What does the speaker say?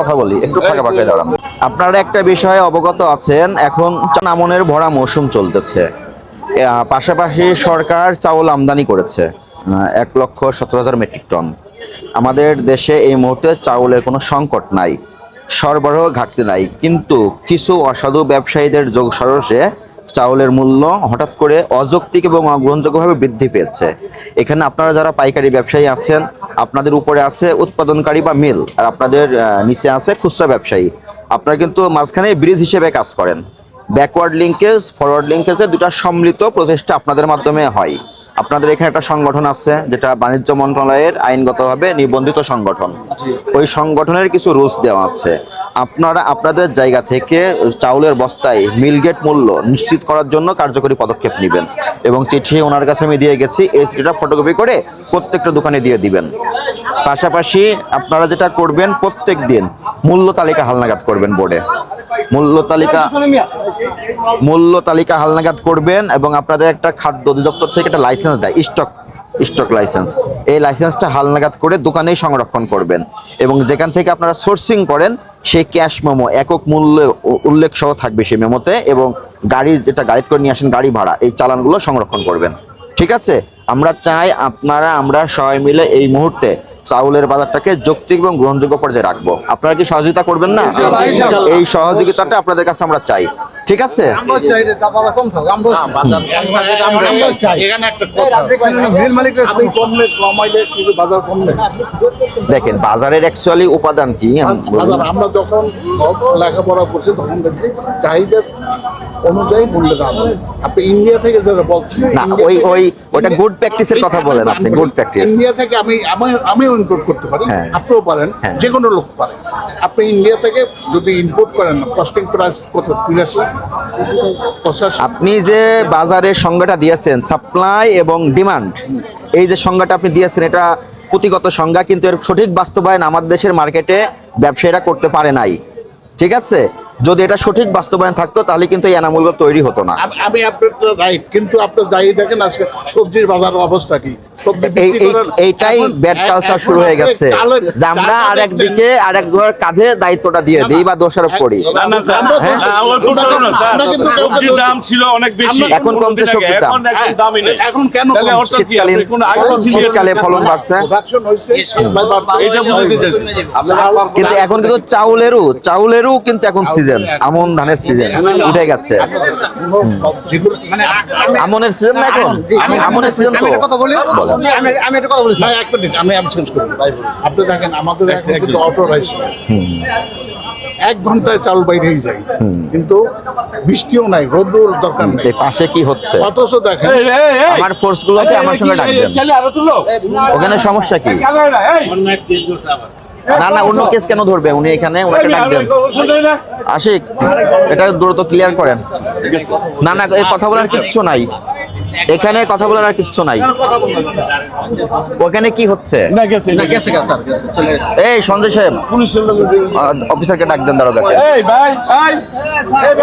কথা বলি একটু ফাঁকা ফাঁকা দাঁড়ান। আপনারা একটা বিষয়ে অবগত আছেন এখন আমনের ভরা মৌসুম চলতেছে। পাশাপাশি সরকার চাউল আমদানি করেছে এক লক্ষ সতেরো হাজার মেট্রিক টন। আমাদের দেশে এই মুহূর্তে চাউলের কোনো সংকট নাই সরবরাহ ঘাটতি নাই কিন্তু কিছু অসাধু ব্যবসায়ীদের যোগ সরসে চাউলের মূল্য হঠাৎ করে অযৌক্তিক এবং অগ্রহণযোগ্যভাবে বৃদ্ধি পেয়েছে। এখানে আপনারা যারা পাইকারি ব্যবসায়ী আছেন আপনাদের উপরে আছে উৎপাদনকারী বা মিল আর আপনাদের নিচে আছে খুচরা ব্যবসায়ী। আপনারা কিন্তু মাঝখানে ব্রিজ হিসেবে কাজ করেন। ব্যাকওয়ার্ড লিঙ্কেজ ফরওয়ার্ড লিঙ্কেজের দুটা সম্মিলিত প্রচেষ্টা আপনাদের মাধ্যমে হয়। আপনাদের এখানে একটা সংগঠন আছে যেটা বাণিজ্য মন্ত্রণালয়ের আইনগতভাবে নিবন্ধিত সংগঠন। ওই সংগঠনের কিছু রুলস দেওয়া আছে। আপনারা আপনাদের জায়গা থেকে চাউলের বস্তায় মিলগেট মূল্য নিশ্চিত করার জন্য কার্যকরী পদক্ষেপ নেবেন। এবং চিঠি ওনার কাছে আমি দিয়ে গেছি, এই চিঠিটা ফটোকপি করে প্রত্যেকটা দোকানে দিয়ে দিবেন। পাশাপাশি আপনারা যেটা করবেন, প্রত্যেক দিন মূল্য তালিকা হালনাগাদ করবেন বোর্ডে। মূল্য তালিকা মূল্য তালিকা হালনাগাদ করবেন এবং আপনাদের একটা খাদ্য অধিদপ্তর থেকে একটা লাইসেন্স দেয় স্টক স্টক লাইসেন্স এই লাইসেন্সটা হালনাগাদ করে দোকানেই সংরক্ষণ করবেন এবং যেখান থেকে আপনারা সোর্সিং করেন সেই ক্যাশ মেমো একক মূল্য উল্লেখ সহ থাকবে সেই মেমোতে এবং গাড়ি যেটা গাড়িতে করে নিয়ে আসেন গাড়ি ভাড়া এই চালানগুলো সংরক্ষণ করবেন। ঠিক আছে? আমরা চাই আপনারা আমরা সবাই মিলে এই মুহূর্তে চাউলের বাজারটাকে যৌক্তিক এবং গ্রহণযোগ্য পর্যায়ে রাখব। আপনারা কি সহযোগিতা করবেন না? এই সহযোগিতাটা আপনাদের কাছে আমরা চাই। ঠিক আছে? দেখেন বাজারের অ্যাকচুয়ালি উপাদান কি? আমরা যখন লেখাপড়া করছি তখন চাহিদা অনুযায়ী মূল্য দাম আপনি ইন্ডিয়া থেকে যারা বলছেন না ওই ওই ওটা গুড প্র্যাকটিসের কথা বলেন আপনি গুড প্র্যাকটিস ইন্ডিয়া থেকে আমি আমি আমিও ইম্পোর্ট করতে পারি। হ্যাঁ। আপনিও পারেন হ্যাঁ। যে কোনো লোক পারে। আপনি ইন্ডিয়া থেকে যদি ইম্পোর্ট করেন কস্টিং প্রাইস কত? তিরাশি? আপনি যে বাজারের সংজ্ঞাটা দিয়েছেন সাপ্লাই এবং ডিমান্ড এই যে সংজ্ঞাটা আপনি দিয়েছেন এটা পুঁথিগত সংজ্ঞা কিন্তু এর সঠিক বাস্তবায়ন আমাদের দেশের মার্কেটে ব্যবসায়ীরা করতে পারে নাই। ঠিক আছে? যদি এটা সঠিক বাস্তবায়ন থাকতো, তাহলে কিন্তু এই এনামূল্য তৈরি হতো না। আমি- আমি আপনার রাইট কিন্তু আপনার দায়ী দেখেন আজকে সবজির বাজার অবস্থা কি। এইটাই ব্যাড কালচার শুরু হয়ে গেছে। আমরা আর একদিকে আর এক কাঁধে দায়িত্বটা দিয়ে দিই বা দোষারোপ করি। হ্যাঁ? দাম ছিল অনেক বেশি। এখন কমছে শীতকালে ফলন বাড়ছে। কিন্তু এখন কিন্তু চাউলেরও চাউলেরও কিন্তু এখন সিজন আমন ধানের সিজন উঠে গেছে। আমনের সিজন না এখন? আমনের সিজন তো বলে। আমি আমি একটা কথা বলি এক মিনিট, আমি আমি চেঞ্জ করি আপনি দেখেন আমাদের কিন্তু অটো রাইস এক ঘন্টায় চাল বাইরেই যায়। কিন্তু বৃষ্টিও নাই রোদ্দুর দরকার নেই। পাশে কি হচ্ছে? অথচ দেখেন আমার ফোর্স গুলোকে আমার সঙ্গে ডাকবেন ছেলে আরও তুলো। ওখানে সমস্যা কি? না না অন্য কেস কেন ধরবে? উনি এখানে ওনাকে ডাকবেন আশিক এটা দ্রুত ক্লিয়ার করেন। না না এই কথা বলার কিচ্ছু নাই। এখানে কথা বলার আর কিচ্ছু নাই ওখানে কি হচ্ছে না, গেছে, গেছে। এই সঞ্জয় সাহেব পুলিশের লোক অফিসারকে ডাক দেন এই ভাই এই